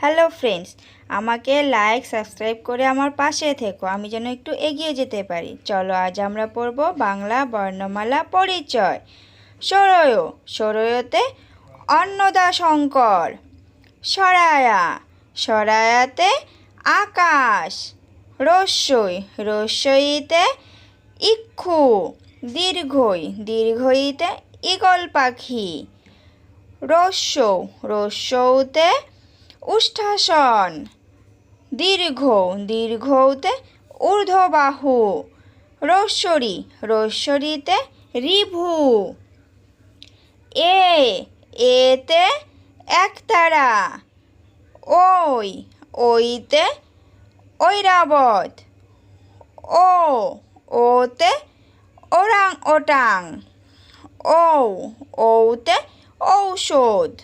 Hello friends, আমাকে like, subscribe করে আমার পাশে থেকো, আমি যেন একটু এগিয়ে যেতে পারি। চলো আজ আমরা পড়ব বাংলা বর্ণমালা পরিচয়। সরয়, সরয়তে অন্নদা শঙ্কর। সরায়া, সরায়াতে আকাশ। রস্যই, রস্যইতে ইক্ষু। দীর্ঘই, দীর্ঘইতে ঈগল পাখি। রস্য রস্যৌতে উষ্ঠাসন। দীর্ঘ, দীর্ঘৌতে ঊর্ধ্ববাহু। রস্বরী রস্বরীতে রিভু। এ, এতে একতারা। ওই, ওইতে ঐরাবত। ও, ওতে ওরাং ওটাং ও ওতে ঔষধ।